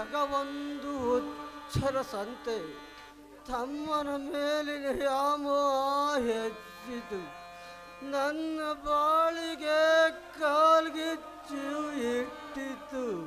ಜಗವೊಂದು ಹುಚ್ಚರ ಸಂತೆ. ತಮ್ಮನ ಮೇಲಿನ ವ್ಯಾಮೋಹ ಹೆಚ್ಚಿತು. ನನ್ನ ಬಾಳಿಗೆ ಕಾಲ್ಗಿಚ್ಚು ಇಟ್ಟಿತು.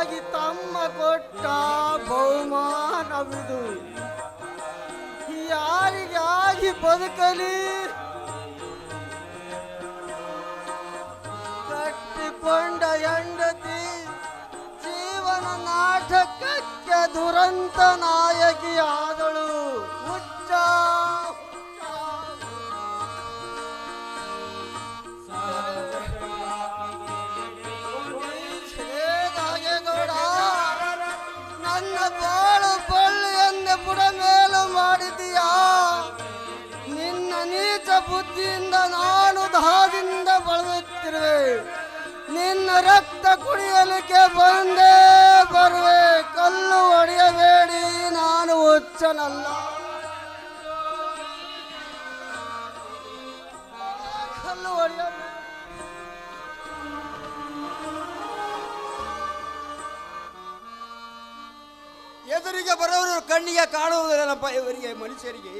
ಕಾಪಾಡಿದಕ್ಕಾಗಿ ತಮ್ಮ ಕೊಟ್ಟ ಬಹುಮಾನವಿದು. ಯಾರಿಗಾಗಿ ಬದುಕಲಿ? ಕಟ್ಟಿಕೊಂಡ ಹೆಂಡತಿ ಜೀವನ ನಾಟಕಕ್ಕೆ ದುರಂತ ನಾಯಕಿ ನನ್ನ ಬಾಳು ಬಳ್ಳಿ ಎಂದೆ ಬುಡ ಮೇಲು ಮಾಡಿದೀಯಾ? ನಿನ್ನ ನೀಚ ಬುದ್ಧಿಯಿಂದ ನಾನು ದಾದಿಂದ ಬಳಲುತ್ತಿರುವೆ. ನಿನ್ನ ರಕ್ತ ಕುಡಿಯಲಿಕ್ಕೆ ಬಂದೇ ಬರುವೆ. ಕಲ್ಲು ಹೊಡೆಯಬೇಡಿ, ನಾನು ಹುಚ್ಚನಲ್ಲ. ಕಲ್ಲು ಹೊಡೆಯಬೇಡಿ. ಎದುರಿಗೆ ಬರೋರು ಕಣ್ಣಿಗೆ ಕಾಣುವುದಿಲ್ಲಪ್ಪ ಇವರಿಗೆ, ಮನುಷ್ಯರಿಗೆ.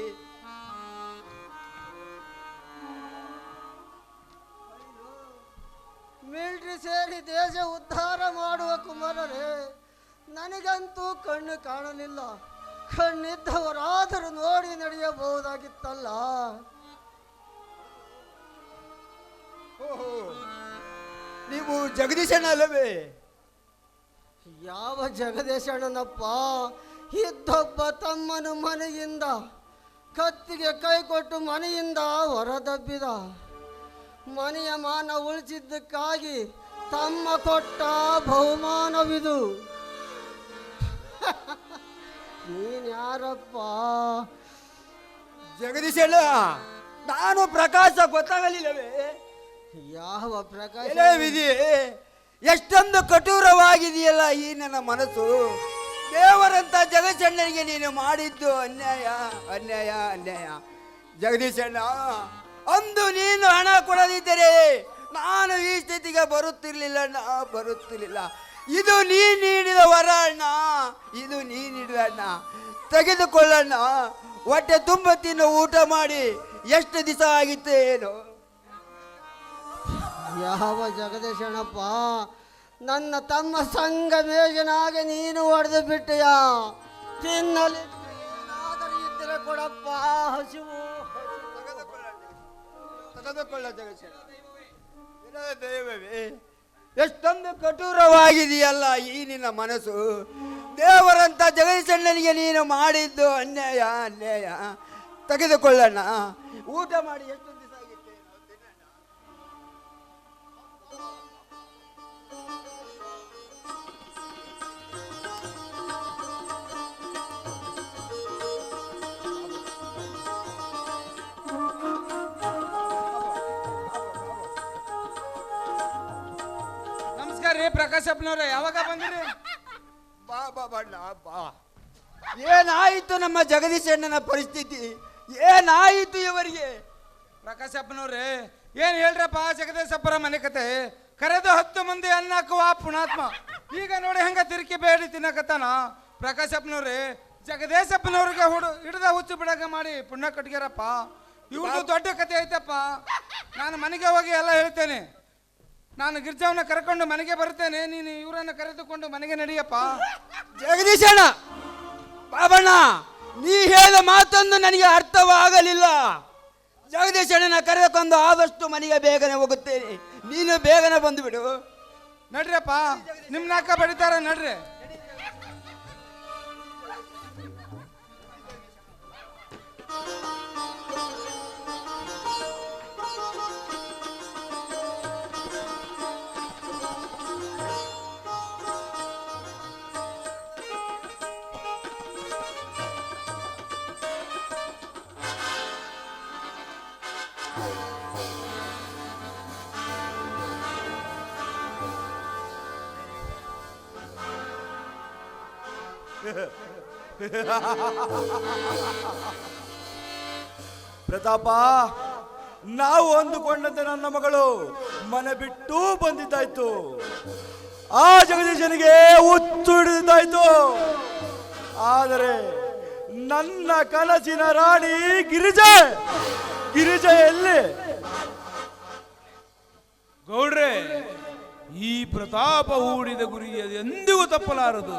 ಮಿಲ್ಟ್ರಿ ಸೇರಿ ದೇಶ ಉದ್ಧಾರ ಮಾಡುವ ಕುಮಾರರೇ, ನನಗಂತೂ ಕಣ್ಣು ಕಾಣಲಿಲ್ಲ. ಕಣ್ಣಿದ್ದವರಾದರೂ ನೋಡಿ ನಡೆಯಬಹುದಾಗಿತ್ತಲ್ಲ. ನೀವು ಜಗದೀಶಣ್ಣ ಅಲ್ಲವೇ ಯಾವ ಜಗದೇಶಣ್ಣನಪ್ಪ ಇದ್ದೊಬ್ಬ ತಮ್ಮನು ಮನೆಯಿಂದ ಕತ್ತಿಗೆ ಕೈ ಕೊಟ್ಟು ಮನೆಯಿಂದ ಹೊರದಬ್ಬಿದ. ಮನೆಯ ಮಾನ ಉಳಿಸಿದ್ದಕ್ಕಾಗಿ ತಮ್ಮ ಕೊಟ್ಟ ಬಹುಮಾನವಿದು. ನೀನ್ಯಾರಪ್ಪ? ಜಗದೀಶಣ್ಣ ನಾನು ಪ್ರಕಾಶ ಗೊತ್ತಾಗಲಿಲ್ಲವೇ? ಯಾವ ಪ್ರಕಾಶ? ವಿಧಿ? ಎಷ್ಟೊಂದು ಕಠೋರವಾಗಿದೆಯಲ್ಲ ಈ ನನ್ನ ಮನಸ್ಸು. ದೇವರಂತ ಜಗದೀಶಣ್ಣನಿಗೆ ನೀನು ಮಾಡಿದ್ದು ಅನ್ಯಾಯ ಅನ್ಯಾಯ ಅನ್ಯಾಯ. ಜಗದೀಶಣ್ಣ, ಅಂದು ನೀನು ಹಣ ಕೊಡದಿದ್ದರೆ ನಾನು ಈ ಸ್ಥಿತಿಗೆ ಬರುತ್ತಿರಲಿಲ್ಲ ಅಣ್ಣ ಬರುತ್ತಿರಲಿಲ್ಲ. ಇದು ನೀ ನೀಡಿದ ವರ ಅಣ್ಣ, ಇದು ನೀ ನೀಡಿದ ಅಣ್ಣ. ತೆಗೆದುಕೊಳ್ಳಣ್ಣ, ಹೊಟ್ಟೆ ತುಂಬ ತಿನ್ನು ಊಟ ಮಾಡಿ, ಎಷ್ಟು ದಿವಸ ಆಗಿತ್ತು ಏನು ಯಾವ ಜಗದೀಶಣಪ್ಪ ನನ್ನ ತಮ್ಮ ಸಂಘ ಮೇಜನಾಗೆ ನೀನು ಹೊಡೆದು ಬಿಟ್ಟೆಯ. ತಿನ್ನಲಿ ಇದ್ದರೆ ಕೊಡಪ್ಪ, ಹಸಿವು. ಎಷ್ಟೊಂದು ಕಠೋರವಾಗಿದೆಯಲ್ಲ ಈ ನಿನ್ನ ಮನಸ್ಸು. ದೇವರಂತ ಜಗದೀಶಣ್ಣನಿಗೆ ನೀನು ಮಾಡಿದ್ದು ಅನ್ಯಾಯ ಅನ್ಯಾಯ. ತೆಗೆದುಕೊಳ್ಳೋಣ ಊಟ ಮಾಡಿ ಎಷ್ಟು ದಿವಸ ರೀ ಪ್ರಕಾಶ್ ಅಪ್ಪನವ್ರೆ ಯಾವಾಗ ಬಂದಿರಿ ಬಾ ಬಾ ಬಣ್ಣ ಬಾ ಏನಾಯಿತು ನಮ್ಮ ಜಗದೀಶಣ್ಣನ ಪರಿಸ್ಥಿತಿ ಏನಾಯಿತು ಇವರಿಗೆ ಪ್ರಕಾಶ್ ಅಪ್ಪನವ್ರೆ ಏನ್ ಹೇಳ್ರಪ್ಪ ಜಗದೇಶಪ್ಪರ ಮನೆ ಕತೆ? ಕರೆದು ಹತ್ತು ಮಂದಿ ಅನ್ನ ಹಾಕುವ ಪುಣಾತ್ಮ. ಈಗ ನೋಡಿ ಹೆಂಗ ತಿರುಕಿ ಬೇಡಿ ತಿನ್ನಕತ್ತಾನ? ಪ್ರಕಾಶ್ ಜಗದೇಶಪ್ಪನವ್ರಿಗೆ ಜಗದೀಶಪ್ಪನವ್ರಿಗೆ ಹುಡು ಹಿಡಿದ ಹುಚ್ಚು ಬಿಡಕ ಮಾಡಿ ಪುಣ್ಯ ಕಟ್ಗ್ಯಾರಪ್ಪ ಇವ್ರದ್ದು ದೊಡ್ಡ ಕತೆ ಐತಪ್ಪ. ನಾನು ಮನೆಗೆ ಹೋಗಿ ಎಲ್ಲ ಹೇಳ್ತೇನೆ. ನಾನು ಗಿರ್ಜಾವನ್ನ ಕರ್ಕೊಂಡು ಮನೆಗೆ ಬರ್ತೇನೆ. ನೀನು ಇವರನ್ನ ಕರೆದುಕೊಂಡು ಮನೆಗೆ ನಡಿಯಪ್ಪ. ಜಗದೀಶಣ್ಣ ಬಾಬಣ್ಣ ನೀ ಹೇಳಿದ ಮಾತೊಂದು ನನಗೆ ಅರ್ಥವಾಗಲಿಲ್ಲ. ಜಗದೀಶಣ್ಣನ ಕರೆದುಕೊಂಡು ಆದಷ್ಟು ಮನೆಗೆ ಬೇಗನೆ ಹೋಗುತ್ತೇನೆ. ನೀನು ಬೇಗನೆ ಬಂದುಬಿಡು. ನಡ್ರಿಯಪ್ಪ ನಿಮ್ಮ ನಾಕ ಬಡಿತಾರ ನಡ್ರಿ. ಪ್ರತಾಪ, ನಾವು ಅಂದುಕೊಂಡಂತೆ ನನ್ನ ಮಗಳು ಮನೆ ಬಿಟ್ಟು ಬಂದಿದ್ದಾಯ್ತು. ಆ ಜಗದೀಶನಿಗೆ ಹುಚ್ಚು ಹಿಡಿದಿದ್ದಾಯ್ತು. ಆದರೆ ನನ್ನ ಕನಸಿನ ರಾಣಿ ಗಿರಿಜೆ ಗಿರಿಜೆ ಎಲ್ಲಿ ಗೌಡ್ರೆ ಈ ಪ್ರತಾಪ ಹೂಡಿದ ಗುರಿ ಎಂದಿಗೂ ತಪ್ಪಲಾರದು.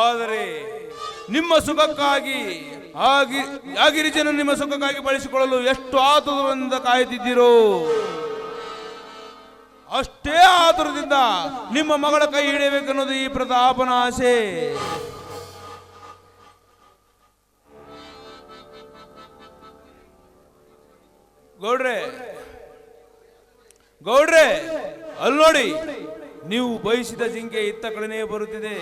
ಆದರೆ ನಿಮ್ಮ ಸುಖಕ್ಕಾಗಿ ಆಗಿರಿಜನ ನಿಮ್ಮ ಸುಖಕ್ಕಾಗಿ ಬಳಸಿಕೊಳ್ಳಲು ಎಷ್ಟು ಆತುರದಿಂದ ಕಾಯುತ್ತಿದ್ದೀರೋ, ಅಷ್ಟೇ ಆತುರದಿಂದ ನಿಮ್ಮ ಮಗಳ ಕೈ ಹಿಡಿಯಬೇಕನ್ನೋದು ಈ ಪ್ರತಾಪನ ಆಸೆ. ಗೌಡ್ರೆ ಗೌಡ್ರೆ, ಅಲ್ಲಿ ನೋಡಿ, ನೀವು ಬಯಸಿದ ಜಿಂಕೆ ಇತ್ತ ಕಡೆನೇ ಬರುತ್ತಿದೆ.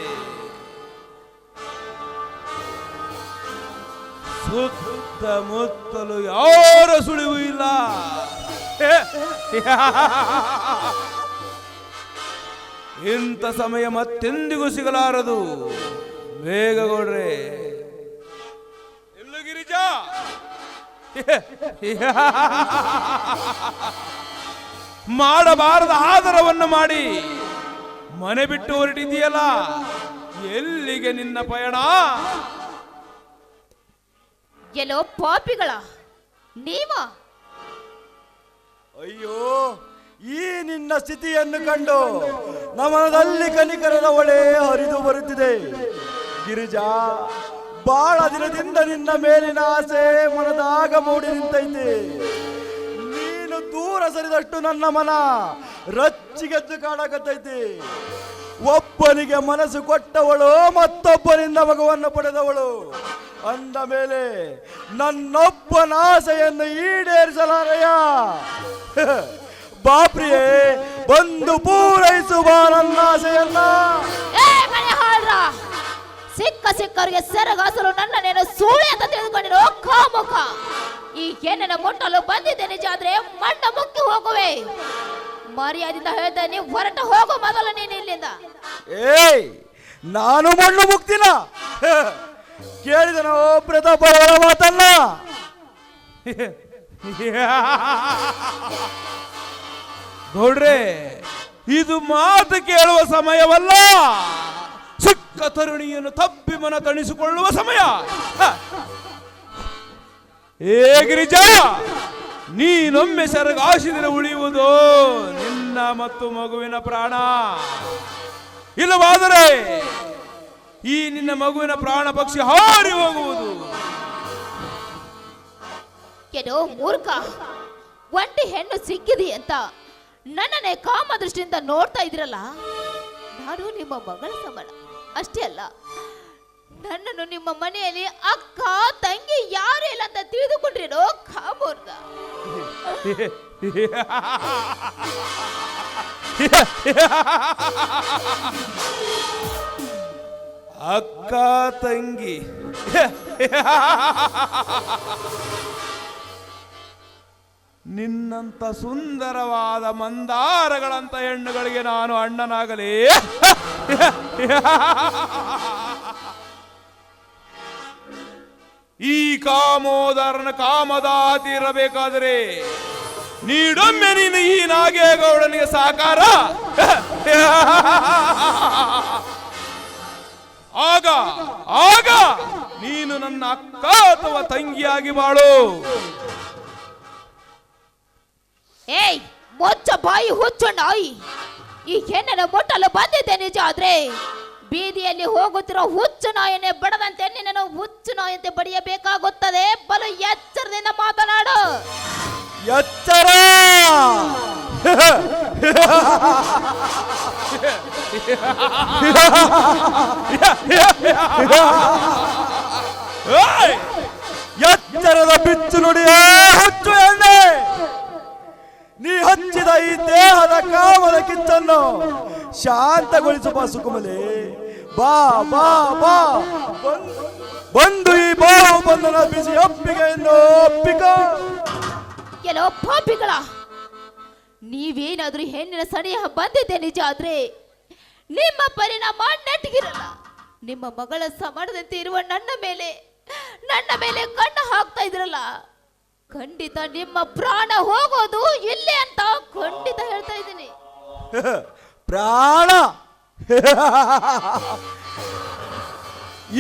ಸುತ್ತಮುತ್ತಲು ಯಾರ ಸುಳಿವು ಇಲ್ಲ. ಇಂಥ ಸಮಯ ಮತ್ತೆಂದಿಗೂ ಸಿಗಲಾರದು. ಬೇಗ ಗೌಡ್ರೆ. ಮಾಡಬಾರದ ಆದರವನ್ನು ಮಾಡಿ. ಮನೆ ಬಿಟ್ಟು ಹೊರಟಿದೆಯಲ್ಲ ಎಲ್ಲಿಗೆ ನಿನ್ನ ಪಯಣ? ಎಲ್ಲೋ ಪಾಪಿಗಳ ನೀವ? ಅಯ್ಯೋ ಈ ನಿನ್ನ ಸ್ಥಿತಿಯನ್ನು ಕಂಡು ನಮನದಲ್ಲಿ ಕನಿಕರದ ಒಳೆ ಹರಿದು ಬರುತ್ತಿದೆ. ಗಿರಿಜಾ ಬಾಳ ದಿನದಿಂದ ನಿನ್ನ ಮೇಲಿನ ಆಸೆ ಮನದಾಗ ಮೂಡಿ ನಿಂತೈತೆ. ನೀನು ದೂರ ಸರಿದಷ್ಟು ನನ್ನ ಮನ ರಚ್ಚಿಗೆದ್ದು ಕಾಡಕತ್ತೈತಿ. ಒಬ್ಬನಿಗೆ ಮನಸ್ಸು ಕೊಟ್ಟವಳು, ಮತ್ತೊಬ್ಬನಿಂದ ಮಗುವನ್ನು ಪಡೆದವಳು. ಅಂದ ಮೇಲೆ ನನ್ನೊಬ್ಬನ ಆಸೆಯನ್ನು ಈಡೇರಿಸಲಾರಯ್ಯ. ಬಾಪ್ರಿಯೇ, ಬಂದು ಪೂರೈಸುವ ನನ್ನ ಆಸೆಯನ್ನ ಸಿಕ್ಕ ಸಿಕ್ಕರಿಗೆ ಸೆರಗಾಸಲು ನನ್ನ ನೇನು ಸೂಳೆ ಅಂತ ತಿಳಿದುಕೊಂಡಿರೋ ಕಾಮುಖ ಈ ಹೆಣ್ಣನ ಮುಟ್ಟಲು ಬಂದಿದ್ದೆ ನಿಜ ಆದ್ರೆ ಮಣ್ಣ ಮುಕ್ಕಿ ಹೋಗುವೆ. ಮರ್ಯಾದಿಂದ ಹೇಳ್ದೆ ನೀವು ಹೊರಟ ಹೋಗು ಮೊದಲು ನೀನು ಇಲ್ಲಿಂದ. ಏಯ್, ನಾನು ಮಣ್ಣು ಮುಕ್ತಿನ? ಕೇಳಿದನೋ ಪ್ರತಾಪ ಅವರ ಮಾತನ್ನ? ಗೌಡ್ರೆ ಇದು ಮಾತು ಕೇಳುವ ಸಮಯವಲ್ಲ. ಸಿಕ್ಕ ತರುಣಿಯನ್ನು ತಪ್ಪಿ ಮನ ತಣಿಸಿಕೊಳ್ಳುವ ಸಮಯ. ಏ ಗಿರಿಜಾ ನೀನೊಮ್ಮೆ ಸೆರಗಾಸಿದರೆ ಉಳಿಯುವುದು ನಿನ್ನ ಮತ್ತು ಮಗುವಿನ ಪ್ರಾಣ. ಇಲ್ಲವಾದರೆ ಈ ನಿನ್ನ ಮಗುವಿನ ಪ್ರಾಣ ಪಕ್ಷಿ ಹಾರಿ ಹೋಗುವುದು. ಏನೋ ಮೂರ್ಖ, ಒಂಟಿ ಹೆಣ್ಣು ಸಿಕ್ಕಿದಿ ಅಂತ ನನ್ನನ್ನೇ ಕಾಮ ದೃಷ್ಟಿಯಿಂದ ನೋಡ್ತಾ ಇದ್ರಲ್ಲ, ನಾನು ನಿಮ್ಮ ಮಗಳ ಸಮಾನ ಅಷ್ಟೇ ಅಲ್ಲ. ನನ್ನನ್ನು ನಿಮ್ಮ ಮನೆಯಲ್ಲಿ ಅಕ್ಕ, ತಂಗಿ ಯಾರು ಇಲ್ಲ ಅಂತ ತಿಳಿದುಕೊಂಡ್ರೇನೋ ಕಾಮೂರ್ಗ ಅಕ್ಕ, ತಂಗಿ. ನಿನ್ನಂತ ಸುಂದರವಾದ ಮಂದಾರಗಳಂತ ಹೆಣ್ಣುಗಳಿಗೆ ನಾನು ಅಣ್ಣನಾಗಲಿ ಈ ಕಾಮೋದರನ ಕಾಮದಾತಿ ಇರಬೇಕಾದರೆ ನೀಡೊಮ್ಮೆ ನೀನು ಈ ನಾಗೇಗೌಡನಿಗೆ ಸಾಕಾರ. ಆಗ ಆಗ ನೀನು ನನ್ನ ಅಕ್ಕ ಅಥವಾ ತಂಗಿಯಾಗಿ ಬಾಳು. ಏಯ್, ಮೊಚ್ಚ ಬಾಯಿ ಹುಚ್ಚ ನಾಯಿ. ಈ ಹೆಣ್ಣನ್ನು ಮುಟ್ಟಲು ಬಂದಿದ್ದೆ ನಿಜ ಆದ್ರೆ ಬೀದಿಯಲ್ಲಿ ಹೋಗುತ್ತಿರೋ ಹುಚ್ಚು ನಾಯನೆ ಬಡದಂತೆ ನಿನ್ನನ್ನು ಹುಚ್ಚು ನಾಯಂತೆ ಬಡಿಯಬೇಕಾಗುತ್ತದೆ. ಬಲು ಎಚ್ಚರದಿಂದ ಮಾತನಾಡು. ಎಚ್ಚರ! ಎಚ್ಚರದ ಬಿಚ್ಚು ನುಡಿಯ ಹುಚ್ಚು ಎಣ್ಣೆ. ನೀ ಹಚ್ಚಿದ ಈ ದೇಹದ ಕಾಮದ ಕಿಚ್ಚನ್ನು ಶಾಂತಗೊಳಿಸುವ ಸುಕುಮಲೆ ಬಾ ಬಾ ಬಾ. ಬಂದು- ಈ ಬಾ ಬಂಧನ ಬಿಸಿ ಒಪ್ಪಿಗೆಯನ್ನು ಅಪ್ಪಿಕ ಕೆಲವು ಪಾಪಿಗಳ, ನೀವೇನಾದ್ರೂ ಹೆಣ್ಣಿನ ಸನಿಹ ಬಂದಿದ್ದೆ ನಿಜ ಆದ್ರೆ ನಿಮ್ಮ ಪರಿಣಾಮ ನೆಟ್ಟಿಗಿರಲ್ಲ ನಿಮ್ಮ ಮಗಳ ಸಮಾನದಂತೆ ಇರುವ ನನ್ನ ಮೇಲೆ ನನ್ನ ಮೇಲೆ ಕಣ್ಣು ಹಾಕ್ತಾ ಇದ್ರಲ್ಲ. ಖಂಡಿತ ನಿಮ್ಮ ಪ್ರಾಣ ಹೋಗೋದು ಇಲ್ಲೇ ಅಂತ ಖಂಡಿತ ಹೇಳ್ತಾ ಇದ್ದೀನಿ. ಪ್ರಾಣ.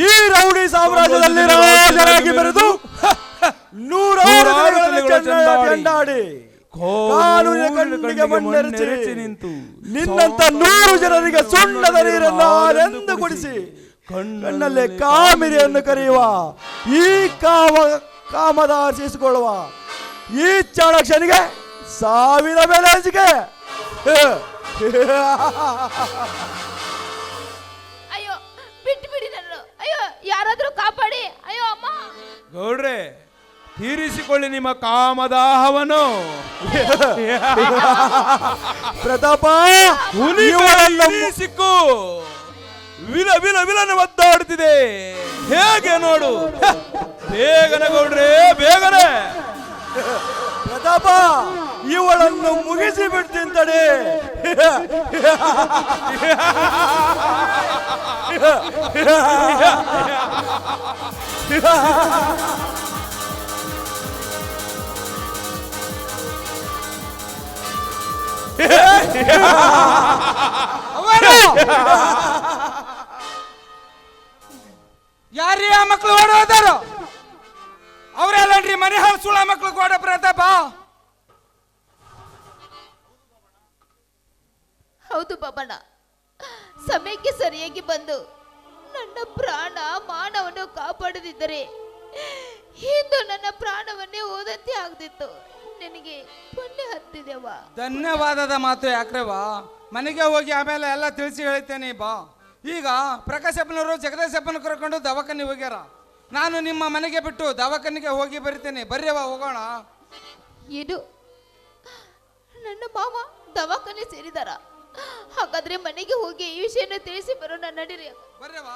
ಈ ರೌಡಿ ಸಾಮ್ರಾಜ್ಯದಲ್ಲಿ ರಾಜರಾಗಿ ಬೆರೆದು ನೂರಾರು ಕಂಡಾಡಿ ಚೆಂಡಾಡಿ ನಿಂತು, ನಿನ್ನಂತ ನೂರು ಜನರಿಗೆ ಸುಣ್ಣದ ನೀರನ್ನು ಆನೆಂದು ಕುಡಿಸಿ ಕಣ್ಣಲ್ಲೇ ಕಾಮಿರಿಯನ್ನು ಕರೆಯುವ ಈ ಕಾಮ ಕಾಮದ ಆರಿಸಿಕೊಳ್ಳುವ ಈ ಚಾಣಕ್ಷನಿಗೆ ಸಾವಿರ ಹಂಚಿಕೆ ಅಯ್ಯೋ ಬಿಟ್ಟು ಬಿಡಿ ನನ್ನ ಅಯ್ಯೋ ಯಾರಾದ್ರೂ ಕಾಪಾಡಿ. ಅಯ್ಯೋ ಅಮ್ಮ. ಗೌಡ್ರೆ ತೀರಿಸಿಕೊಳ್ಳಿ ನಿಮ್ಮ ಕಾಮದಾಹವನು ಪ್ರತಾಪ ಹುಲಿ ಇವಳನ್ನು ಕೈಯಲ್ಲಿ ಸಿಕ್ಕು. ವಿಲ ವಿಲ ವಿಲನ ಒದ್ದಾಡುತ್ತಿದೆ ಹೇಗೆ ನೋಡು. ಬೇಗನೆ ಗೌಡ್ರೆ ಬೇಗನೆ. ಪ್ರತಾಪ ಮುಗಿಸಿ ಬಿಡ್ತೀನಿ ತಡಿ. ಯಾರೀ ಆ ಮಕ್ಳು ಓಡೋದಾರು? ಅವರೆಲ್ಲನ್ರಿ ಮನೆ ಹಾಳು ಸುಳ ಮಕ್ಳು ಗೋಡ ಪ್ರತಾಪ. ಹೌದು ಬಾಬಣ್ಣ ಸಮಯಕ್ಕೆ ಸರಿಯಾಗಿ ಬಂದು ನನ್ನ ಪ್ರಾಣ ಮಾನವನ್ನು ಕಾಪಾಡದಿದ್ದರೆ ಇಂದು ನನ್ನ ಪ್ರಾಣವನ್ನೇ ಓದಂತೆ ಆಗದಿತ್ತು. ನಿನಗೆ ಪುಣ್ಯ ಹತ್ತಿದೆವ ಧನ್ಯವಾದದ ಮಾತು ಯಾಕ್ರವ ಮನೆಗೆ ಹೋಗಿ ಆಮೇಲೆ ಎಲ್ಲ ತಿಳಿಸಿ ಹೇಳ್ತೇನೆ ಬಾ. ಈಗ ಪ್ರಕಾಶಪ್ಪನವರು ಜಗದೀಶಪ್ಪನ ಕರ್ಕೊಂಡು ದವಾಖಾನೆ ಹೋಗ್ಯಾರ. ನಾನು ನಿಮ್ಮ ಮನೆಗೆ ಬಿಟ್ಟು ದವಾಖಾನೆಗೆ ಹೋಗಿ ಬರಿತೇನೆ. ಬರ್ಯವ ಹೋಗೋಣ. ಇದು ನನ್ನ ಮಾವ ದವಾಖಾನೆ ಸೇರಿದಾರ? ಹಾಗಾದ್ರೆ ಮನೆಗೆ ಹೋಗಿ ಈ ವಿಷಯನ ತಿಳಿಸಿ ಬರೋಣ ನಡೀರಿ. ಬರ್ಯವ